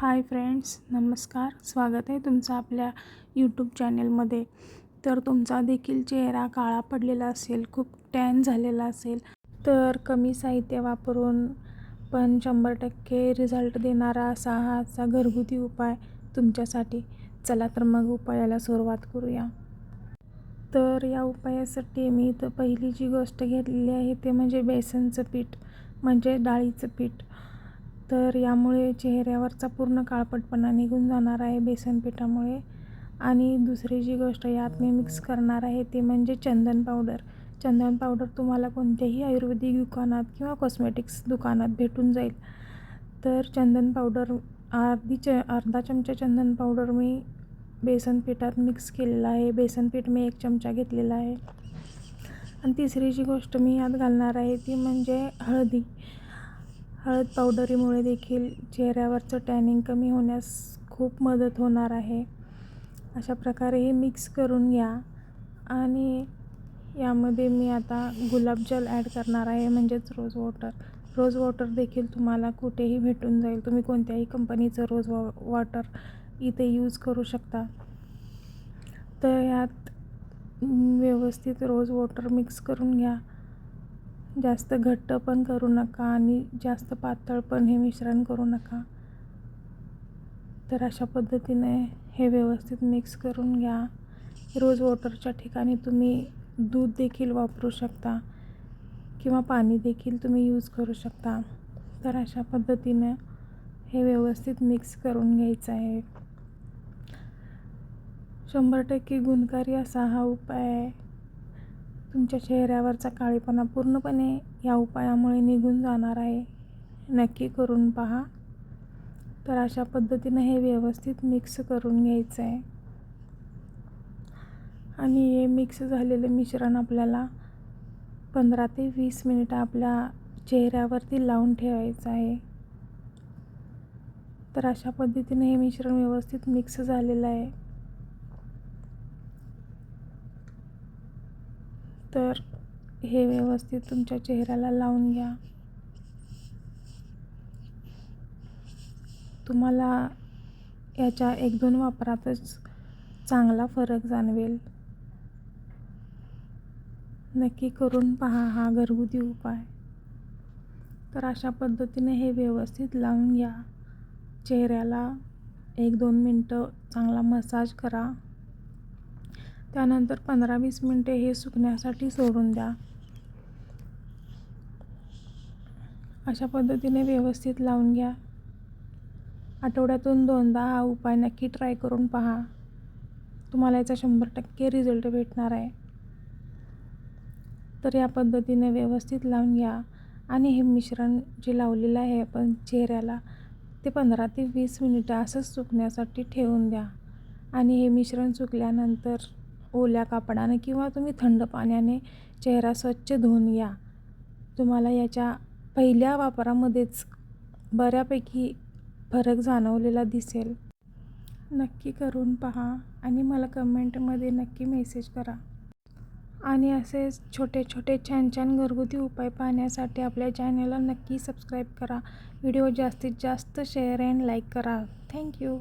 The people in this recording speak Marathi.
हाय फ्रेंड्स नमस्कार. स्वागत आहे तुमचं आपल्या यूट्यूब चॅनेलमध्ये तर तुमचा देखील चेहरा काळा पडलेला असेल खूप टॅन झालेला असेल तर कमी साहित्य वापरून पण शंभर टक्के रिझल्ट देणारा असा हा असा घरगुती उपाय तुमच्यासाठी. चला तर मग उपायाला सुरुवात करूया. तर या उपायासाठी मी इथं पहिली जी गोष्ट घेतलेली आहे ते म्हणजे बेसनचं पीठ म्हणजे डाळीचं पीठ. तर यामुळे चेहऱ्यावरचा पूर्ण काळपटपणा निघून जाणार आहे बेसन पिठामुळे आणि दुसरी जी गोष्ट यात मी मिक्स करणार आहे ते म्हणजे चंदन पावडर चंदन पावडर तुम्हाला कोणत्याही आयुर्वेदिक दुकानात किंवा कॉस्मेटिक्स दुकानात भेटून जाईल. तर चंदन पावडर अर्धी च अर्धा चमचा चंदन पावडर मी बेसन पिठात मिक्स केलेला आहे. बेसन पीठ मी एक चमचा घेतलेला आहे. आणि तिसरी जी गोष्ट मी यात घालणार आहे ती म्हणजे हळदी. हळद पावडरीमुळे देखील चेहऱ्यावरचं टॅनिंग कमी होण्यास खूप मदत होणार आहे. अशा प्रकारे हे मिक्स करून घ्या. आणि यामध्ये मी आता गुलाबजल ॲड करणार आहे म्हणजेच रोज वॉटर. रोज वॉटर देखील तुम्हाला कुठेही भेटून जाईल. तुम्ही कोणत्याही कंपनीचं रोज वॉ वॉटर इथे यूज करू शकता. तर यात व्यवस्थित रोज वॉटर मिक्स करून घ्या. जास्त घट्ट पण करू नका आणि जास्त पातळ पण हे मिश्रण करू नका. तर अशा पद्धतीने हे व्यवस्थित मिक्स करून घ्या. रोज वॉटरच्या ठिकाणी तुम्ही दूध देखील वापरू शकता किंवा पाणी देखील तुम्ही यूज करू शकता. तर अशा पद्धतीने हे व्यवस्थित मिक्स करून घ्यायचं आहे. शंभर टक्के गुणकारी असा हा उपाय आहे. तुमच्या चेहऱ्यावरचा काळेपणा पूर्णपणे या उपायामुळे निघून जाणार आहे. नक्की करून पहा. तर अशा पद्धतीनं हे व्यवस्थित मिक्स करून घ्यायचं आहे आणि हे मिक्स झालेलं मिश्रण आपल्याला पंधरा ते वीस मिनिटं आपल्या चेहऱ्यावरती लावून ठेवायचं आहे. तर अशा पद्धतीने हे मिश्रण व्यवस्थित मिक्स झालेलं आहे. तर हे व्यवस्थित तुमच्या चेहऱ्याला लावून घ्या. तुम्हाला याच्या एक दोन वापरातच चांगला फरक जाणवेल. नक्की करून पहा हा घरगुती उपाय. तर अशा पद्धतीने हे व्यवस्थित लावून घ्या. चेहऱ्याला एक दोन मिनटं चांगला मसाज करा. त्यानंतर पंधरा वीस मिनटे हे सुकण्यासाठी सोडून द्या. अशा पद्धतीने व्यवस्थित लावून घ्या. आठवड्यातून दोनदा हा उपाय नक्की ट्राय करून पहा. तुम्हाला याचा शंभर टक्के रिझल्ट भेटणार आहे. तर या पद्धतीने व्यवस्थित लावून घ्या. आणि हे मिश्रण जे लावलेलं आहे आपण चेहऱ्याला ते पंधरा ते वीस मिनिटं असंच सुकण्यासाठी ठेवून द्या. आणि हे मिश्रण सुकल्यानंतर ओल्या कापडाने किंवा तुम्ही थंड पाण्याने चेहरा स्वच्छ धुवून घ्या तुम्हाला याच्या पहिल्या वापरामध्येच बऱ्यापैकी फरक जाणवलेला दिसेल. नक्की करून पहा आणि मला कमेंटमध्ये नक्की मेसेज करा. आणि असेच छोटे छोटे छान छान घरगुती उपाय पाहण्यासाठी आपल्या चॅनलला नक्की सबस्क्राईब करा. व्हिडिओ जास्तीत जास्त शेअर अँड लाईक करा. Thank you